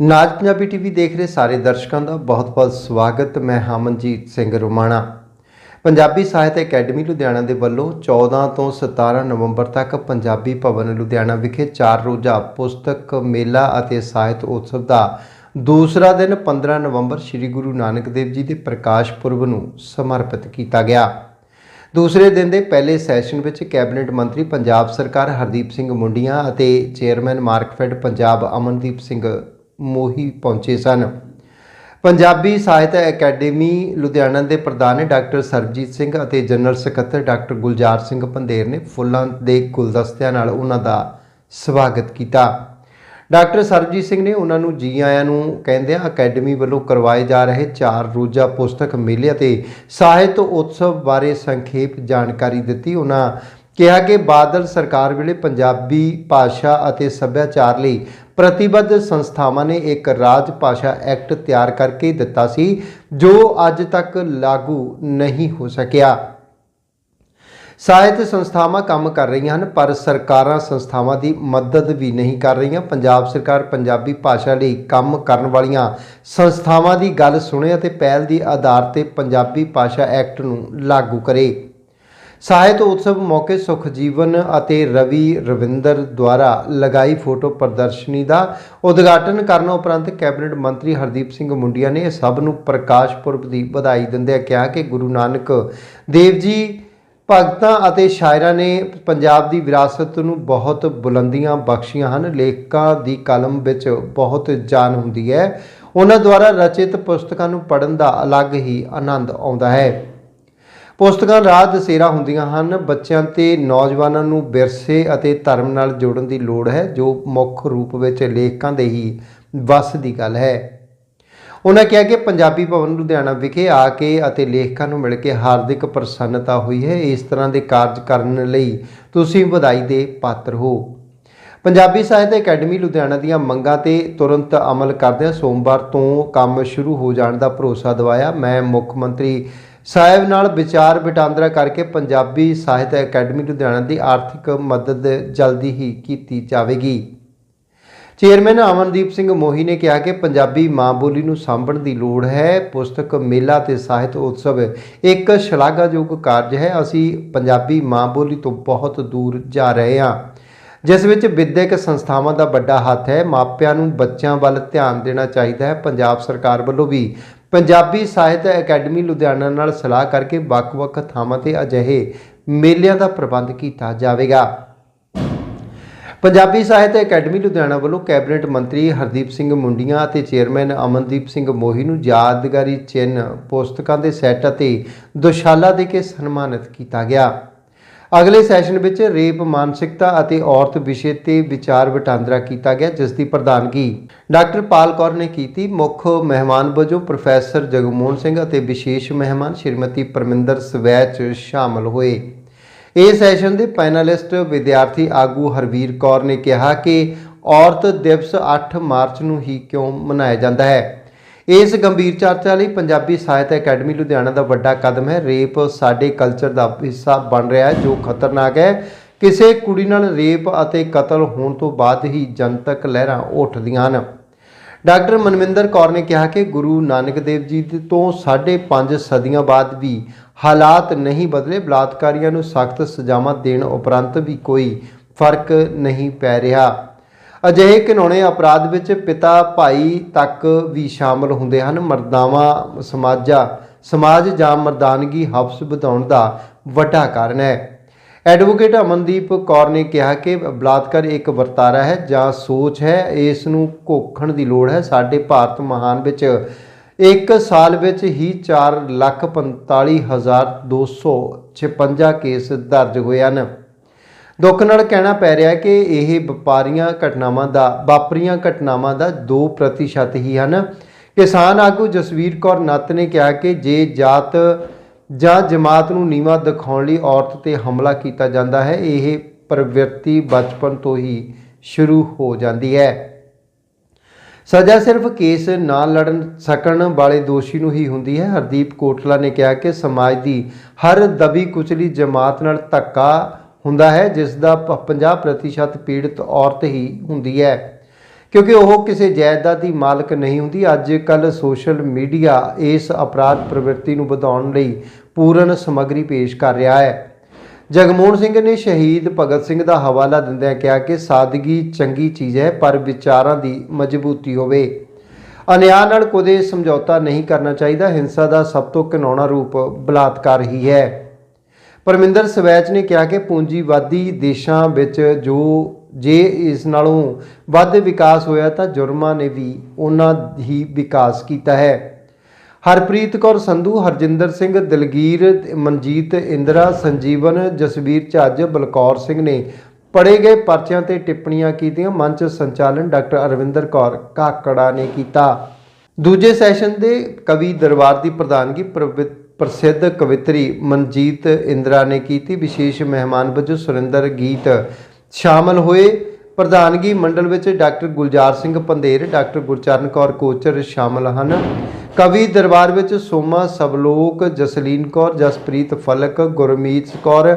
ਨਾਜ Punjabi TV ਦੇਖ ਰਹੇ ਸਾਰੇ ਦਰਸ਼ਕਾਂ ਦਾ ਬਹੁਤ-ਬਹੁਤ ਸਵਾਗਤ। ਮੈਂ ਹਮਨਜੀਤ ਸਿੰਘ ਰੋਮਾਣਾ। ਪੰਜਾਬੀ ਸਾਹਿਤ ਅਕੈਡਮੀ ਲੁਧਿਆਣਾ ਦੇ ਵੱਲੋਂ 14 ਤੋਂ 17 ਨਵੰਬਰ ਤੱਕ ਪੰਜਾਬੀ ਭਵਨ ਲੁਧਿਆਣਾ ਵਿਖੇ ਚਾਰ ਰੋਜ਼ਾ ਪੁਸਤਕ ਮੇਲਾ ਅਤੇ ਸਾਹਿਤ ਉਤਸਵ ਦਾ ਦੂਸਰਾ ਦਿਨ 15 ਨਵੰਬਰ ਸ੍ਰੀ ਗੁਰੂ ਨਾਨਕ ਦੇਵ ਜੀ ਦੇ ਪ੍ਰਕਾਸ਼ ਪੁਰਬ ਨੂੰ ਸਮਰਪਿਤ ਕੀਤਾ ਗਿਆ। ਦੂਸਰੇ ਦਿਨ ਦੇ ਪਹਿਲੇ ਸੈਸ਼ਨ ਵਿੱਚ ਕੈਬਨਿਟ ਮੰਤਰੀ ਪੰਜਾਬ ਸਰਕਾਰ ਹਰਦੀਪ ਸਿੰਘ ਮੁੰਡੀਆਂ ਅਤੇ ਚੇਅਰਮੈਨ ਮਾਰਕਫੈਡ ਪੰਜਾਬ ਅਮਨਦੀਪ ਸਿੰਘ ਮੋਹੀ ਪਹੁੰਚੇ ਸਨ। ਪੰਜਾਬੀ ਸਾਹਿਤ ਅਕੈਡਮੀ ਲੁਧਿਆਣਾ ਦੇ ਪ੍ਰਧਾਨ ਡਾਕਟਰ ਸਰਬਜੀਤ ਸਿੰਘ ਅਤੇ ਜਨਰਲ ਸਕੱਤਰ ਡਾਕਟਰ ਗੁਲਜ਼ਾਰ ਸਿੰਘ ਪੰਧੇਰ ਨੇ ਫੁੱਲਾਂ ਦੇ ਗੁਲਦਸਤਿਆਂ ਨਾਲ ਉਹਨਾਂ ਦਾ ਸਵਾਗਤ ਕੀਤਾ। ਡਾਕਟਰ ਸਰਬਜੀਤ ਸਿੰਘ ਨੇ ਉਹਨਾਂ ਨੂੰ ਜੀ ਆਇਆਂ ਨੂੰ ਕਹਿੰਦਿਆਂ ਅਕੈਡਮੀ ਵੱਲੋਂ ਕਰਵਾਏ ਜਾ ਰਹੇ ਚਾਰ ਰੋਜ਼ਾ ਪੁਸਤਕ ਮੇਲੇ ਅਤੇ ਸਾਹਿਤ ਉਤਸਵ ਬਾਰੇ ਸੰਖੇਪ ਜਾਣਕਾਰੀ ਦਿੱਤੀ। ਉਹਨਾਂ ਕਿਹਾ ਕਿ ਬਾਦਲ ਸਰਕਾਰ ਵੇਲੇ ਪੰਜਾਬੀ ਭਾਸ਼ਾ ਅਤੇ ਸੱਭਿਆਚਾਰ ਲਈ ਪ੍ਰਤੀਬੱਧ ਸੰਸਥਾਵਾਂ ਨੇ ਇੱਕ ਰਾਜ ਭਾਸ਼ਾ ਐਕਟ ਤਿਆਰ ਕਰਕੇ ਦਿੱਤਾ ਸੀ, ਜੋ ਅੱਜ ਤੱਕ ਲਾਗੂ ਨਹੀਂ ਹੋ ਸਕਿਆ। ਸਾਹਿਤ ਸੰਸਥਾਵਾਂ ਕੰਮ ਕਰ ਰਹੀਆਂ ਹਨ, ਪਰ ਸਰਕਾਰਾਂ ਸੰਸਥਾਵਾਂ ਦੀ ਮਦਦ ਵੀ ਨਹੀਂ ਕਰ ਰਹੀਆਂ। ਪੰਜਾਬ ਸਰਕਾਰ ਪੰਜਾਬੀ ਭਾਸ਼ਾ ਲਈ ਕੰਮ ਕਰਨ ਵਾਲੀਆਂ ਸੰਸਥਾਵਾਂ ਦੀ ਗੱਲ ਸੁਣੇ ਅਤੇ ਪਹਿਲ ਦੀ ਆਧਾਰ ਤੇ ਪੰਜਾਬੀ ਭਾਸ਼ਾ ਐਕਟ ਨੂੰ ਲਾਗੂ ਕਰੇ। ਸਾਹਿਤ ਉਤਸਵ ਮੌਕੇ ਸੁਖਜੀਵਨ ਅਤੇ ਰਵੀ ਰਵਿੰਦਰ ਦੁਆਰਾ ਲਗਾਈ ਫੋਟੋ ਪ੍ਰਦਰਸ਼ਨੀ ਦਾ ਉਦਘਾਟਨ ਕਰਨ ਉਪਰੰਤ ਕੈਬਨਿਟ ਮੰਤਰੀ ਹਰਦੀਪ ਸਿੰਘ ਮੁੰਡੀਆਂ ਨੇ ਸਭ ਨੂੰ ਪ੍ਰਕਾਸ਼ ਪੁਰਬ ਦੀ ਵਧਾਈ ਦਿੰਦਿਆਂ ਕਿਹਾ ਕਿ ਗੁਰੂ ਨਾਨਕ ਦੇਵ ਜੀ, ਭਗਤਾਂ ਅਤੇ ਸ਼ਾਇਰਾਂ ਨੇ ਪੰਜਾਬ ਦੀ ਵਿਰਾਸਤ ਨੂੰ ਬਹੁਤ ਬੁਲੰਦੀਆਂ ਬਖਸ਼ੀਆਂ ਹਨ। ਲੇਖਕਾਂ ਦੀ ਕਲਮ ਵਿੱਚ ਬਹੁਤ ਜਾਨ ਹੁੰਦੀ ਹੈ। ਉਹਨਾਂ ਦੁਆਰਾ ਰਚਿਤ ਪੁਸਤਕਾਂ ਨੂੰ ਪੜ੍ਹਨ ਦਾ ਅਲੱਗ ਹੀ ਆਨੰਦ ਆਉਂਦਾ ਹੈ। ਪੁਸਤਕਾਂ ਰਾਹ ਦਸੇਰਾ ਹੁੰਦੀਆਂ ਹਨ। ਬੱਚਿਆਂ ਤੇ ਨੌਜਵਾਨਾਂ ਨੂੰ ਵਿਰਸੇ ਅਤੇ ਧਰਮ ਨਾਲ ਜੋੜਨ ਦੀ ਲੋੜ ਹੈ, ਜੋ ਮੁੱਖ ਰੂਪ ਵਿੱਚ ਲੇਖਕਾਂ ਦੇ ਹੀ ਵੱਸ ਦੀ ਗੱਲ ਹੈ। ਉਹਨਾਂ ਕਿਹਾ ਕਿ ਪੰਜਾਬੀ ਭਵਨ ਲੁਧਿਆਣਾ ਵਿਖੇ ਆ ਕੇ ਅਤੇ ਲੇਖਕਾਂ ਨੂੰ ਮਿਲ ਕੇ ਹਾਰਦਿਕ ਪ੍ਰਸੰਨਤਾ ਹੋਈ ਹੈ। ਇਸ ਤਰ੍ਹਾਂ ਦੇ ਕਾਰਜ ਕਰਨ ਲਈ ਤੁਸੀਂ ਵਧਾਈ ਦੇ ਪਾਤਰ ਹੋ। ਪੰਜਾਬੀ ਸਾਹਿਤ ਅਕੈਡਮੀ ਲੁਧਿਆਣਾ ਦੀਆਂ ਮੰਗਾਂ ਤੇ ਤੁਰੰਤ ਅਮਲ ਕਰਦਿਆਂ ਸੋਮਵਾਰ ਤੋਂ ਕੰਮ ਸ਼ੁਰੂ ਹੋ ਜਾਣ ਦਾ ਭਰੋਸਾ ਦਿਵਾਇਆ। ਮੈਂ ਮੁੱਖ ਮੰਤਰੀ ਸਾਹਿਬ ਨਾਲ ਵਿਚਾਰ ਵਟਾਂਦਰਾ ਕਰਕੇ ਪੰਜਾਬੀ ਸਾਹਿਤ ਅਕੈਡਮੀ ਲੁਧਿਆਣਾ ਦੀ ਆਰਥਿਕ ਮਦਦ ਜਲਦੀ ਹੀ ਕੀਤੀ ਜਾਵੇਗੀ। ਚੇਅਰਮੈਨ ਅਮਨਦੀਪ ਸਿੰਘ ਮੋਹੀ ਨੇ ਕਿਹਾ ਕਿ ਪੰਜਾਬੀ ਮਾਂ ਬੋਲੀ ਨੂੰ ਸਾਂਭਣ ਦੀ ਲੋੜ ਹੈ। ਪੁਸਤਕ ਮੇਲਾ ਤੇ ਸਾਹਿਤ ਉਤਸਵ ਇੱਕ ਸ਼ਲਾਘਾਯੋਗ ਕਾਰਜ ਹੈ। ਅਸੀਂ ਪੰਜਾਬੀ ਮਾਂ ਬੋਲੀ ਤੋਂ ਬਹੁਤ ਦੂਰ ਜਾ ਰਹੇ ਹਾਂ। ਜਿਸ ਵਿੱਚ ਵਿਦਿਅਕ ਸੰਸਥਾਵਾਂ ਦਾ ਵੱਡਾ ਹੱਥ ਹੈ। ਮਾਪਿਆਂ ਨੂੰ ਬੱਚਿਆਂ ਵੱਲ ਧਿਆਨ ਦੇਣਾ ਚਾਹੀਦਾ ਹੈ। ਪੰਜਾਬ ਸਰਕਾਰ ਵੱਲੋਂ ਵੀ ਪੰਜਾਬੀ ਸਾਹਿਤ ਅਕੈਡਮੀ ਲੁਧਿਆਣਾ ਨਾਲ ਸਲਾਹ ਕਰਕੇ ਵੱਖ-ਵੱਖ ਥਾਵਾਂ ਤੇ ਅਜਿਹੇ ਮੇਲਿਆਂ ਦਾ ਪ੍ਰਬੰਧ ਕੀਤਾ ਜਾਵੇਗਾ। ਪੰਜਾਬੀ ਸਾਹਿਤ ਅਕੈਡਮੀ ਲੁਧਿਆਣਾ ਵੱਲੋਂ ਕੈਬਨਿਟ ਮੰਤਰੀ ਹਰਦੀਪ ਸਿੰਘ ਮੁੰਡੀਆਂ ਅਤੇ ਚੇਅਰਮੈਨ ਅਮਨਦੀਪ ਸਿੰਘ ਮੋਹੀ ਨੂੰ ਯਾਦਗਾਰੀ ਚਿੰਨ੍ਹ ਪੁਸਤਕਾਂ ਦੇ ਸੈੱਟ ਅਤੇ ਦੁਸ਼ਾਲਾ ਦੇ ਕੇ ਸਨਮਾਨਿਤ ਕੀਤਾ ਗਿਆ। ਅਗਲੇ ਸੈਸ਼ਨ ਵਿੱਚ ਰੇਪ, ਮਾਨਸਿਕਤਾ ਅਤੇ ਔਰਤ ਵਿਸ਼ੇ ਤੇ ਵਿਚਾਰ ਵਟਾਂਦਰਾ ਕੀਤਾ ਗਿਆ, ਜਿਸ ਦੀ ਪ੍ਰਧਾਨਗੀ ਡਾਕਟਰ ਪਾਲ ਕੌਰ ਨੇ ਕੀਤੀ। ਮੁੱਖ ਮਹਿਮਾਨ ਵਜੋਂ ਪ੍ਰੋਫੈਸਰ ਜਗਮੋਹਨ ਸਿੰਘ ਅਤੇ ਵਿਸ਼ੇਸ਼ ਮਹਿਮਾਨ ਸ਼੍ਰੀਮਤੀ ਪਰਮਿੰਦਰ ਸਵੈਚ ਸ਼ਾਮਲ ਹੋਏ। ਇਹ ਸੈਸ਼ਨ ਦੇ ਪੈਨਲਿਸਟ ਵਿਦਿਆਰਥੀ ਆਗੂ ਹਰਵੀਰ ਕੌਰ ਨੇ ਕਿਹਾ ਕਿ ਔਰਤ ਦਿਵਸ 8 ਮਾਰਚ ਨੂੰ ਹੀ ਕਿਉਂ ਮਨਾਇਆ ਜਾਂਦਾ ਹੈ? ਇਸ ਗੰਭੀਰ ਚਰਚਾ ਲਈ ਪੰਜਾਬੀ ਸਾਹਿਤ ਅਕੈਡਮੀ ਲੁਧਿਆਣਾ ਦਾ ਵੱਡਾ ਕਦਮ ਹੈ। ਰੇਪ ਸਾਡੇ ਕਲਚਰ ਦਾ ਹਿੱਸਾ ਬਣ ਰਿਹਾ ਹੈ, ਜੋ ਖਤਰਨਾਕ ਹੈ। ਕਿਸੇ ਕੁੜੀ ਨਾਲ ਰੇਪ ਅਤੇ ਕਤਲ ਹੋਣ ਤੋਂ ਬਾਅਦ ਹੀ ਜਨਤਕ ਲਹਿਰਾਂ ਉੱਠਦੀਆਂ ਹਨ। ਡਾਕਟਰ ਮਨਵਿੰਦਰ ਕੌਰ ਨੇ ਕਿਹਾ ਕਿ ਗੁਰੂ ਨਾਨਕ ਦੇਵ ਜੀ ਦੇ ਤੋਂ 5.5 ਸਦੀਆਂ ਬਾਅਦ ਵੀ ਹਾਲਾਤ ਨਹੀਂ ਬਦਲੇ, ਬਲਾਤਕਾਰੀਆਂ ਨੂੰ ਸਖਤ ਸਜ਼ਾਵਾਂ ਦੇਣ ਉਪਰੰਤ ਵੀ ਕੋਈ ਫ਼ਰਕ ਨਹੀਂ ਪੈ ਰਿਹਾ। ਅਜਿਹੇ ਘਿਨੌਣੇ ਅਪਰਾਧ ਵਿੱਚ ਪਿਤਾ, ਭਾਈ ਤੱਕ ਵੀ ਸ਼ਾਮਲ ਹੁੰਦੇ ਹਨ। ਮਰਦਾਵਾਂ, ਸਮਾਜਾ, ਸਮਾਜ ਜਾਂ ਮਰਦਾਨਗੀ ਹਫ਼ਸ ਵਧਾਉਣ ਦਾ ਵੱਡਾ ਕਾਰਨ ਹੈ। ਐਡਵੋਕੇਟ ਅਮਨਦੀਪ ਕੌਰ ਨੇ ਕਿਹਾ ਕਿ ਬਲਾਤਕਾਰ ਇੱਕ ਵਰਤਾਰਾ ਹੈ ਜਾਂ ਸੋਚ ਹੈ, ਇਸ ਨੂੰ ਘੋਖਣ ਦੀ ਲੋੜ ਹੈ। ਸਾਡੇ ਭਾਰਤ ਮਹਾਨ ਵਿੱਚ ਇੱਕ ਸਾਲ ਵਿੱਚ ਹੀ 445256 ਕੇਸ ਦਰਜ ਹੋਏ ਹਨ। ਦੁੱਖ ਨਾਲ ਕਹਿਣਾ ਪੈ ਰਿਹਾ ਹੈ ਕਿ ਇਹ ਵਪਾਰੀਆਂ ਘਟਨਾਵਾਂ ਦਾ, ਵਾਪਰੀਆਂ ਘਟਨਾਵਾਂ ਦਾ 2% ਹੀ ਹਨ। ਕਿਸਾਨ ਆਗੂ ਜਸਵੀਰ ਕੌਰ ਨੱਤ ਨੇ ਕਿਹਾ ਕਿ ਜੇ ਜਾਤ ਜਾਂ ਜਮਾਤ ਨੂੰ ਨੀਵਾ ਦਿਖਾਉਣ ਲਈ ਔਰਤ ਤੇ ਹਮਲਾ ਕੀਤਾ ਜਾਂਦਾ ਹੈ, ਇਹ ਪ੍ਰਵਿਰਤੀ ਬਚਪਨ ਤੋਂ ਹੀ ਸ਼ੁਰੂ ਹੋ ਜਾਂਦੀ ਹੈ। ਸਜ਼ਾ ਸਿਰਫ ਕੇਸ ਨਾ ਲੜਨ ਸਕਣ ਵਾਲੇ ਦੋਸ਼ੀ ਨੂੰ ਹੀ ਹੁੰਦੀ ਹੈ। ਹਰਦੀਪ ਕੋਟਲਾ ਨੇ ਕਿਹਾ ਕਿ ਸਮਾਜ ਦੀ ਹਰ ਦਬੀ ਕੁਚਲੀ ਜਮਾਤ ਨਾਲ ਧੱਕਾ ਹੁੰਦਾ ਹੈ, ਜਿਸ ਦਾ ਪ- 50% ਪੀੜਤ ਔਰਤ ਹੀ ਹੁੰਦੀ ਹੈ। ਕਿਉਂਕਿ ਉਹ ਕਿਸੇ ਜਾਇਦਾਦ ਦੀ ਮਾਲਕ ਨਹੀਂ ਹੁੰਦੀ ਅੱਜ ਕੱਲ ਸੋਸ਼ਲ ਮੀਡੀਆ ਇਸ ਅਪਰਾਧ ਪ੍ਰਵਿਰਤੀ ਨੂੰ ਵਧਾਉਣ ਲਈ ਪੂਰਨ ਸਮੱਗਰੀ ਪੇਸ਼ ਕਰ ਰਿਹਾ ਹੈ। ਜਗਮੋਹਨ ਸਿੰਘ ਨੇ ਸ਼ਹੀਦ ਭਗਤ ਸਿੰਘ ਦਾ ਹਵਾਲਾ ਦਿੰਦਿਆਂ ਕਿਹਾ ਕਿ ਸਾਦਗੀ ਚੰਗੀ ਚੀਜ਼ ਹੈ, ਪਰ ਵਿਚਾਰਾਂ ਦੀ ਮਜ਼ਬੂਤੀ ਹੋਵੇ। ਅਨਿਆਂ ਨਾਲ ਕਦੇ ਸਮਝੌਤਾ ਨਹੀਂ ਕਰਨਾ ਚਾਹੀਦਾ, ਹਿੰਸਾ ਦਾ ਸਭ ਤੋਂ ਘਿਨਾਉਣਾ ਰੂਪ ਬਲਾਤਕਾਰ ਹੀ ਹੈ। ਪਰਮਿੰਦਰ ਸਵੈਚ ਨੇ ਕਿਹਾ ਕਿ ਪੂੰਜੀਵਾਦੀ ਦੇਸ਼ਾਂ ਵਿੱਚ ਜੋ ਜੇ ਇਸ ਨਾਲੋਂ ਵੱਧ ਵਿਕਾਸ ਹੋਇਆ ਤਾਂ ਜੁਰਮਾਂ ਨੇ ਵੀ ਉਹਨਾਂ ਹੀ ਵਿਕਾਸ ਕੀਤਾ ਹੈ। ਹਰਪ੍ਰੀਤ ਕੌਰ ਸੰਧੂ, ਹਰਜਿੰਦਰ ਸਿੰਘ, ਦਲਗੀਰ, ਮਨਜੀਤ ਇੰਦਰਾ, ਸੰਜੀਵਨ, ਜਸਵੀਰ ਝੱਜ, ਬਲਕੌਰ ਸਿੰਘ ਨੇ ਪੜੇ ਗਏ ਪਰਚਿਆਂ ਤੇ ਟਿੱਪਣੀਆਂ ਕੀਤੀਆਂ। ਮੰਚ ਸੰਚਾਲਨ ਡਾਕਟਰ ਅਰਵਿੰਦਰ ਕੌਰ ਕਾਕੜਾ ਨੇ ਕੀਤਾ। ਦੂਜੇ ਸੈਸ਼ਨ ਦੇ ਕਵੀ ਦਰਬਾਰ ਦੀ ਪ੍ਰਧਾਨਗੀ ਪ੍ਰਵਿਤ ਪ੍ਰਸਿੱਧ ਕਵਿਤਰੀ ਮਨਜੀਤ ਇੰਦਰਾ ਨੇ ਕੀਤੀ ਵਿਸ਼ੇਸ਼ ਮਹਿਮਾਨ ਵਜੋਂ ਸੁਰਿੰਦਰ ਗੀਤ ਸ਼ਾਮਲ ਹੋਏ। ਪ੍ਰਧਾਨਗੀ ਮੰਡਲ ਵਿੱਚ ਡਾਕਟਰ ਗੁਲਜ਼ਾਰ ਸਿੰਘ ਪੰਧੇਰ, ਡਾਕਟਰ ਗੁਰਚਰਨ ਕੌਰ ਕੋਚਰ ਸ਼ਾਮਲ ਹਨ। ਕਵੀ ਦਰਬਾਰ ਵਿੱਚ ਸੋਮਾ ਸਬਲੋਕ, ਜਸਲੀਨ ਕੌਰ, ਜਸਪ੍ਰੀਤ ਫਲਕ, ਗੁਰਮੀਤ ਕੌਰ,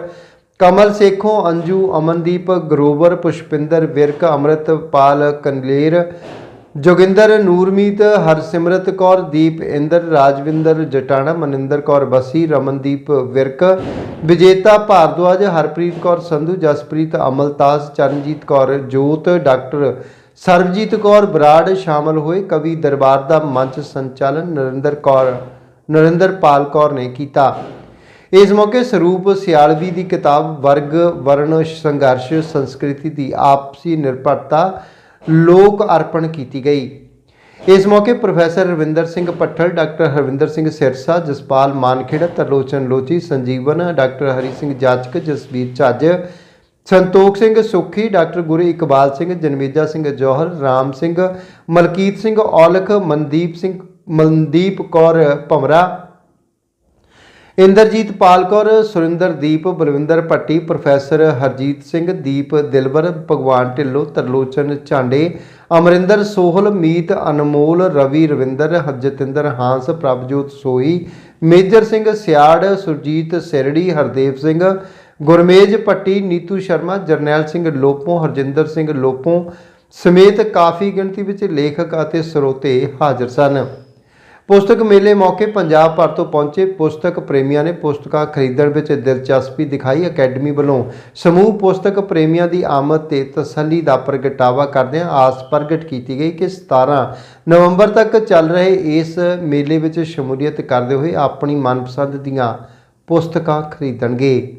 ਕਮਲ ਸੇਖੋਂ, ਅੰਜੂ ਅਮਨਦੀਪ, ਗਰੋਵਰ ਪੁਸ਼ਪਿੰਦਰ ਵਿਰਕ, ਅੰਮ੍ਰਿਤਪਾਲ ਕੰਲੇਰ ਜੋਗਿੰਦਰ ਨੂਰਮੀਤ, ਹਰਸਿਮਰਤ ਕੌਰ, ਦੀਪ ਇੰਦਰ, ਰਾਜਵਿੰਦਰ ਜਟਾਣਾ, ਮਨਿੰਦਰ ਕੌਰ ਬਸੀ, ਰਮਨਦੀਪ ਵਿਰਕ, ਵਿਜੇਤਾ ਭਾਰਦਵਾਜ, ਹਰਪ੍ਰੀਤ ਕੌਰ ਸੰਧੂ, ਜਸਪ੍ਰੀਤ ਅਮਲਤਾਸ, ਚਰਨਜੀਤ ਕੌਰ ਜੋਤ, ਡਾਕਟਰ ਸਰਬਜੀਤ ਕੌਰ ਬਰਾੜ ਸ਼ਾਮਲ ਹੋਏ। ਕਵੀ ਦਰਬਾਰ ਦਾ ਮੰਚ ਸੰਚਾਲਨ ਨਰਿੰਦਰ ਕੌਰ, ਨਰਿੰਦਰਪਾਲ ਕੌਰ ਨੇ ਕੀਤਾ। ਇਸ ਮੌਕੇ ਸਰੂਪ ਸਿਆਲਵੀ ਦੀ ਕਿਤਾਬ ਵਰਗ ਵਰਣ ਸੰਘਰਸ਼ ਸੰਸਕ੍ਰਿਤੀ ਦੀ ਆਪਸੀ ਨਿਰਭਰਤਾ ਲੋਕ ਅਰਪਣ ਕੀਤੀ ਗਈ। ਇਸ ਮੌਕੇ professor Ravinder Singh Pathal doctor Harvinder Singh Sirsa, Jaspal Mankhera, Tarlochan Lochi, Sanjeevan, doctor Hari Singh Jachak, Jasvir Jhajj, Santokh Singh Sukhi, doctor Guru Iqbal Singh, Janmeja Singh Johar, Ram Singh, Malkit Singh Aulakh, Mandeep Singh Mandeep Kaur Bhamra Inderjit Pal Palkaur Surinderdeep Balwinder Bhatti, professor Harjit Singh, Deep Dilbar, Bhagwan Dhillon, Tarlochan Jhande Amrinder Sohal, Meet Anmol, Ravi Ravinder, Harjatinder Hans, Prabhjot Soi Major Singh Siarh, Surjit Sirri, Hardev Singh, Gurmej Bhatti, Neetu Sharma, Jarnail Singh Lopon, Harjinder Singh Lopon ਸਮੇਤ ਕਾਫੀ ਗਿਣਤੀ ਵਿੱਚ ਲੇਖਕ ਅਤੇ ਸਰੋਤੇ ਹਾਜ਼ਰ ਸਨ। ਪੁਸਤਕ ਮੇਲੇ ਮੌਕੇ ਪੰਜਾਬ ਭਰ ਤੋਂ ਪਹੁੰਚੇ ਪੁਸਤਕ ਪ੍ਰੇਮੀਆਂ ਨੇ ਪੁਸਤਕਾਂ ਖਰੀਦਣ ਵਿੱਚ ਦਿਲਚਸਪੀ ਦਿਖਾਈ। ਅਕੈਡਮੀ ਵੱਲੋਂ ਸਮੂਹ ਪੁਸਤਕ ਪ੍ਰੇਮੀਆਂ ਦੀ ਆਮਦ ਤੇ ਤਸੱਲੀ ਦਾ ਪ੍ਰਗਟਾਵਾ ਕਰਦਿਆਂ ਆਸ ਪ੍ਰਗਟ ਕੀਤੀ ਗਈ ਕਿ 17 ਨਵੰਬਰ ਤੱਕ ਚੱਲ ਰਹੇ ਇਸ ਮੇਲੇ ਵਿੱਚ ਸ਼ਮੂਲੀਅਤ ਕਰਦੇ ਹੋਏ ਆਪਣੀ ਮਨਪਸੰਦ ਦੀਆਂ ਪੁਸਤਕਾਂ ਖਰੀਦਣਗੇ।